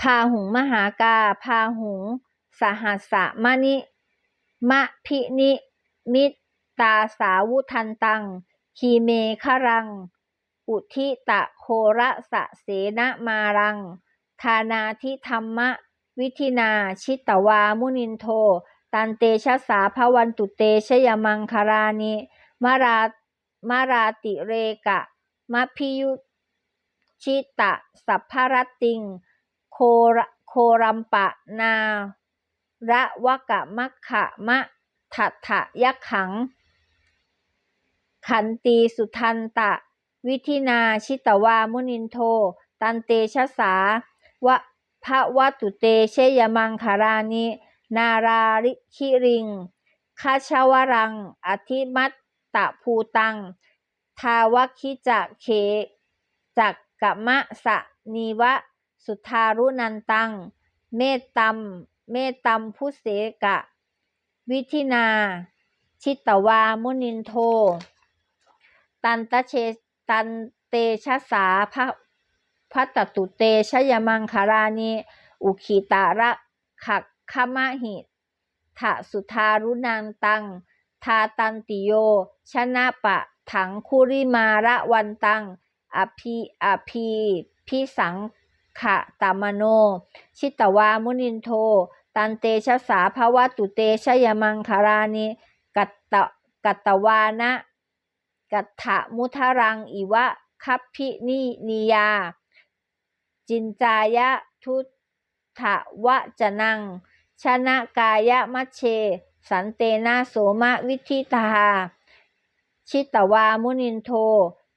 พาหุงมหากา พาหุง สหัสสะมะนิ มะพินิ มิตตาสาวุทันตัง คีเมฆรัง อุทิตะโคระสะเสนะมารังทานาทิธรรมะ วิธินาชิตวามุนินโท ตันเตชะสาภวันตุเตชยมังคารานิมารามาราติเรกะมะพิยุชิตะสัพพรติง โคระโครัมปะนาระวะกะมัคคะมะทัทะยักขัง ขันตีสุทันตะ วิธินาชิตวามุนินโท ตันเตชะสาวะพระวัตุเตเชยมังคารานิ นาราริคิริงคาชาวรัง อธิมัตตะภูตัง ทาวคิจะเขจักกะมะสะนีวะ สุทารุนันตัง เมตตัม เมตตัมพุเสกะ วิธินา ชิตวามุนินโท ตันตะเชตันเตชะสาพระพัตตตุเตชยมังคารานิอุคิตาระขักขมะหิทะสุทารุนันตัง ทาตันติโย ชนะปะ ถังคุริมาระวันตัง อภิอภิพิสัง ขะตามโน ชิตวามุนินโท ตันเตชะสาภวะตุเตชยมังคารานิกัตตะกัตตวานะ กัตถะมุทรังอิวะคัพพินินิยา จินจายะทุถะวะจนัง ชนะกายะมัชเช สันเตนะโสมะวิธิตา ชิตวามุนินโท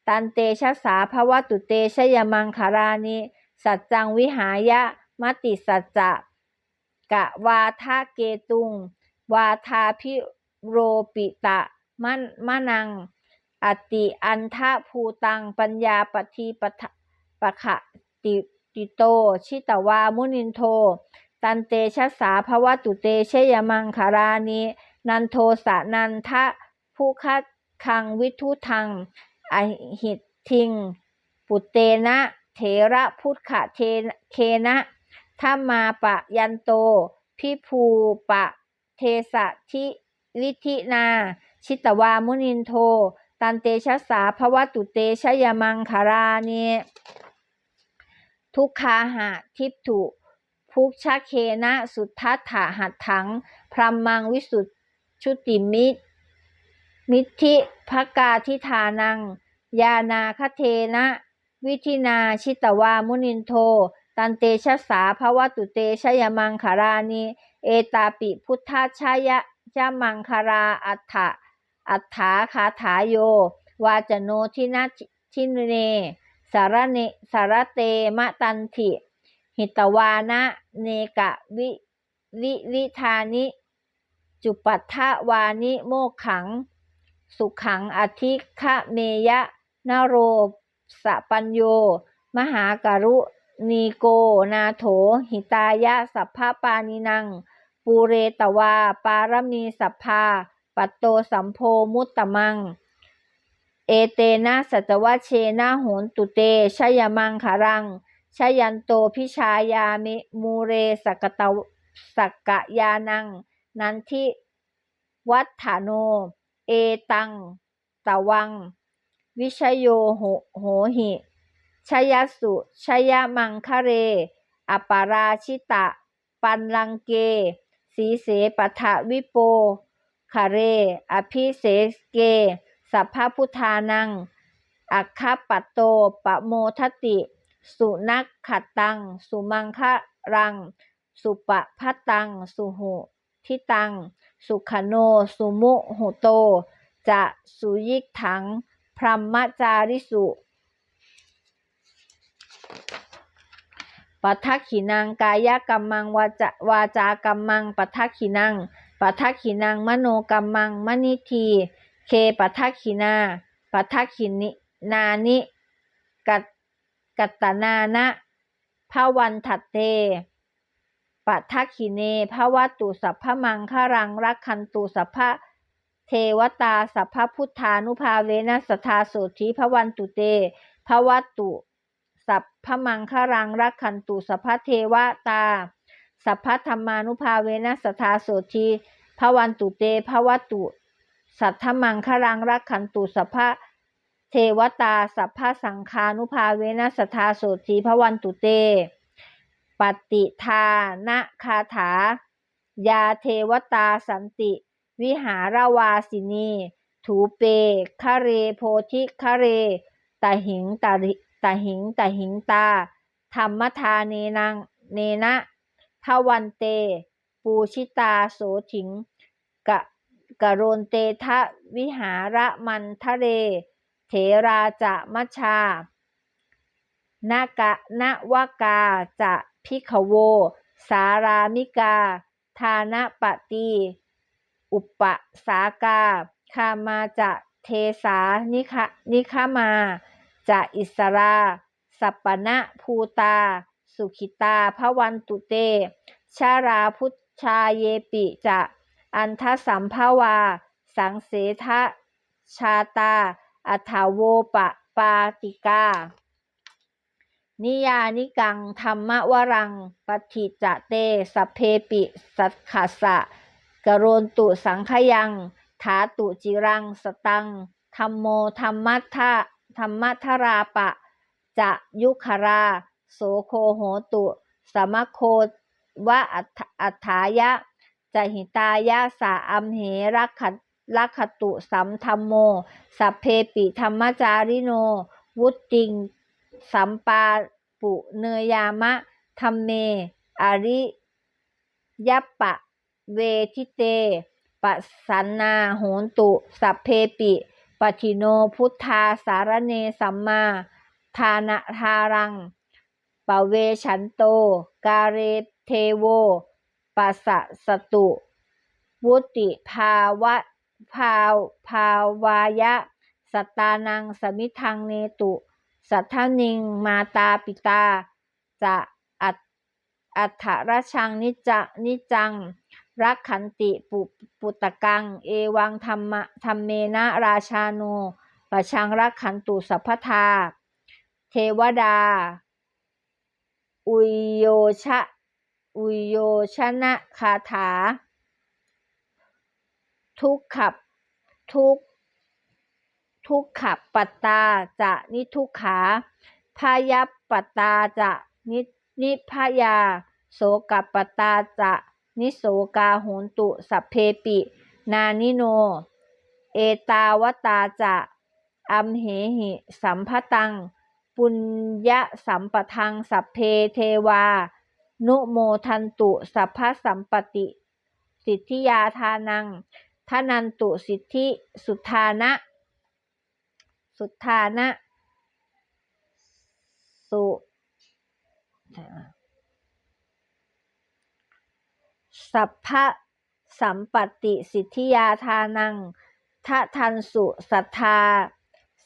ตันเตชะสาภวตุเตชยมังคารานิ สัจจังวิหายะมติสัจจะกะวาทาเกตุง วาทาพิโรปิตะมะมะนัง อติอันทะภูตัง ปัญญาปฏิปะปะขะติติโต ชิตวามุนินโท ตันเตชะสาภวตุเตเชยมังคารานินันโทสะนันทะผู้คัดคังวิทุทังอหิตทิง ปุเตนะ เถระพุทธะเทเคนะธรรมาปะยันโต พิภูปะเทสะทิลิธินา ชิตวามุนินโท ตันเตชะสาภวตุเตชยมังคารานิทุกขาหะทิพถุภุชเคนะสุทัฏฐะหัตถัง พรัมมังวิสุทชุติมิตมิธิภกาทิธานัง ยานาคเทนะ วิธินาชิตวามุนินโท ตันเตชะสาภวตุเตชยมังคารานิเอตาปิพุทธชายะจามังคาราอัฏฐะอัฏฐาคาถาโย วาจโนทินาทินเน สารเนสารเตมะตันถิ หิตวานะเนกะวิลิลิธานิ จุปัฏฐวานิโมขัง สุขังอธิคะเมยะนโร สปัญโย มหาการุณีโก นาโถ หิตายะ สัพพปานินัง ปูเรตวา ปารมีสัพพา ปัตโตสัมโพมุตตมัง เอเตนะสัจวะเชนะโหนตุเต ชยมังคารัง ชยันโตพิชายามิมูเรสกตวสักกะยานัง นันทิวัฏฐาโน เอตัง ตะวัง วิชโยโหโหหิชยสุชยมังคะเร อปาราชิตะ ปันลังเก สีเสปทะวิโปคาเร อภิเสเก สัพพพุทธานัง อัคคปัตโต ปะโมทติ สุนักขัดตัง สุมังคะรัง สุปะพัตตัง สุหุทิตัง สุขโน สุมุหุโต จะสุยิกถัง พรหมจาริสุปัทักขินังกายกรรมังวาจาวาจากรรมังปัทักขินังปัทักขินังมโนกรรมังมณิทีเคปัทักขินาปัทักขินินานิกัตกัตตนานะภาวันทัตเตปัทักขิเนภวตุสัพพมังคารังรักขันตุสัพพะ ทวตาสัพพพุทธานุภาเวนะสทธาโสธิภวันตุเตภวัตตุสัพพมังครังรักขันตุสัพพเทวตา สัพพธรรมานุภาเวนัสทธาโสทีภวันตุเตภวัตตุ สัทธมังครังรักขันตุสัพพเทวตาสัพพสังคานุภาเวนัสทธาโสทีภวันตุเต ปฏิทานะคาถายาเทวตาสันติ วิหารวาสินี ถูเปคะเรโพธิคะเรตหิงตะริตหิงตหิงตา ธรรมทาเนนังเนนะทวันเต ปูชิตาโสถิงกะกะโรนเตทะวิหารมันทะเร เถราจะมชานากะนวกาจะพิขโว สารามิกา ทานะปฏิ อุปสากาคามาจะเทสานิคะนิคามาจะอิสราสัปปณะภูตา สุขิตาพวันตุเต ชาราพุทชาเยปิจะอันทสัมภาวา สังเสทะชาตา อัฏฐาโวปะปาติกา นิยานิกังธรรมวรังปฏิจเตสัพเพปิสัทขสสะ กโรนตุสังขยัง ถาตุจิรังสตังธรรมโมธรรมัทธะธรรมัทราปะ จะยุครา โสโคโหตุ สมโควะอัฏฐายะจะหิตายะสาอัมเหรักขลักขตุสัมธรรมโม สัพเพปิธรรมจาริโน วุตติง สัมปาปุเนยามะธรรมเม อริยัปะ เวทิเตปสันนาโหนตุ สัพเพปิปทิโนพุทธาสารเนสัมมาทานะทารังปเวชันโต กาเรเทโวปัสสตุ วุติภาวะภาวภาวายะ สตานังสมิทังเนตุ สัทธนิงมาตาปิตา จะอัตอัฏฐรชังนิจนิจัง รักขันติปุปุตตะกัง เอวังธรรมะธรรมเมนะราชาโนปะชังรักขันตุสัพพทา เทวดา อุยโยชะ อุยโยชนะคาถา ทุกขับ ทุก ทุกขับปัตตาจะนิทุกขาพายัปปัตตาจะนินิพยา โสกับปัตตาจะ นิโสกาโหนตุสัพเพปิ นานิโน เอตาวตาจะอัมเหหิสัมภตัง ปุญญสัมปทัง สัพเพเทวา นุโมทันตุสัพพสัมปติ สิทธิยาทานังทนันตุสิทธิสุทานะ สุทานะ สุ สัพพะสัมปติสิทธิยาทานังทะทันสุสัทธา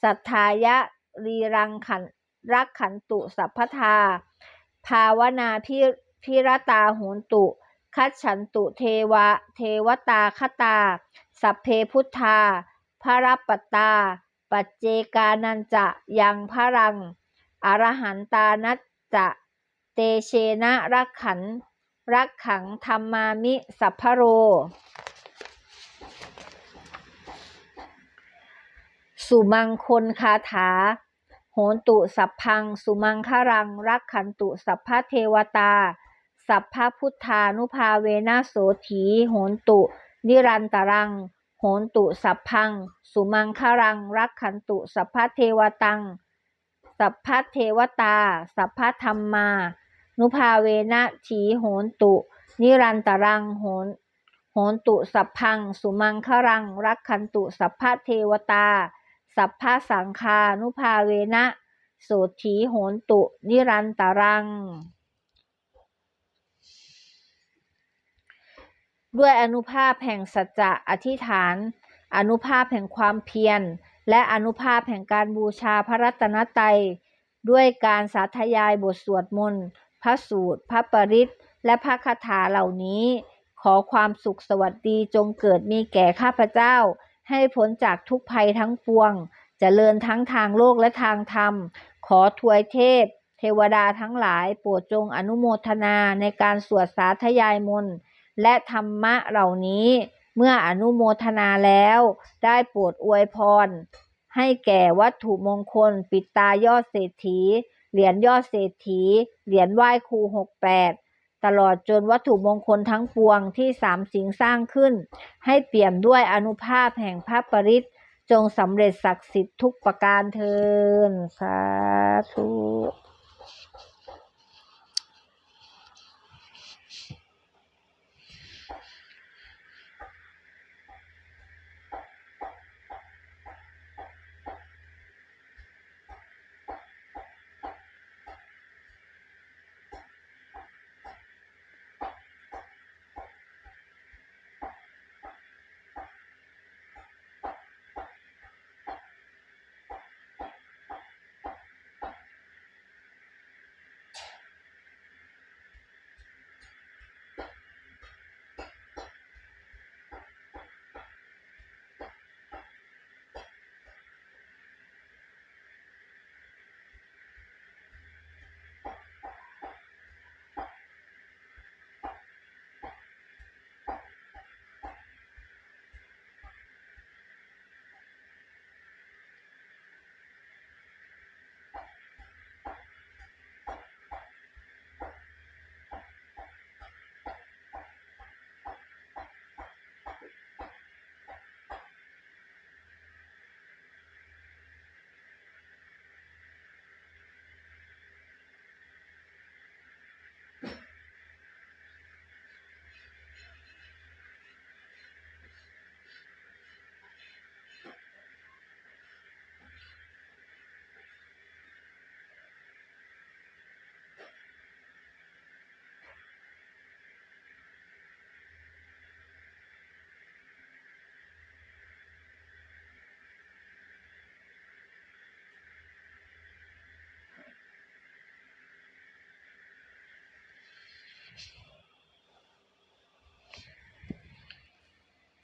สัทธายะรีรังขันรักขันตุสัพพทา ภาวนาพิพิรตาโหนตุ คัจฉันตุเทวะ เทวตาคตา สัพเพพุทธา พระรัปตตาปัจเจกานันจะยังพรัง อรหันตานัจจะ เตเชนะรักขัน รักขังธรรมามิสัพพโร สุมังคลคาถา โหนตุสัพพัง สุมังคารัง รักขันตุสัพพเทวตา สัพพพุทธานุภาเวนะโสถี โหนตุ นิรันตรัง โหนตุสัพพัง สุมังคารัง รักขันตุสัพพเทวตัง สัพพเทวตา สัพพธรรมา นุภาเวนะถีโหนตุ นิรันตรังโหนโหนตุสัพพัง สุมังครัง รักขันตุสัพพเทวตา สัพพสังคานุภาเวนะโสถีโหนตุ นิรันตรัง ด้วยอนุภาพแห่งสัจจะอธิษฐาน อนุภาพแห่งความเพียร และอนุภาพแห่งการบูชาพระรัตนตรัยด้วยการสาธยายบทสวดมนต์ ระสูตร พระปริตและพระคาถาเหล่านี้ ขอความสุขสวัสดีจงเกิดมีแก่ข้าพเจ้า ให้พ้นจากทุกภัยทั้งปวงจเจริญทั้งทางโลกและทางธรรม ขอถวยเทพ เทวดาทั้งหลายโปรดจงอนุโมทนาในการสวดสาธยายมนต์และธรรมะเหล่านี้เมื่ออนุโมทนาแล้ว ได้โปรดอวยพร ให้แก่วัตถุมงคล ปิดตายอดเศรษฐี เหรียญยอดเศรษฐี เหรียญไหว้ครูหกแปดตลอดจนวัตถุมงคลทั้งปวงที่สามสิงสร้างขึ้น ให้เปี่ยมด้วยอนุภาพแห่งพระปริตจงสำเร็จศักดิ์สิทธิ์ทุกประการเทินสาธุ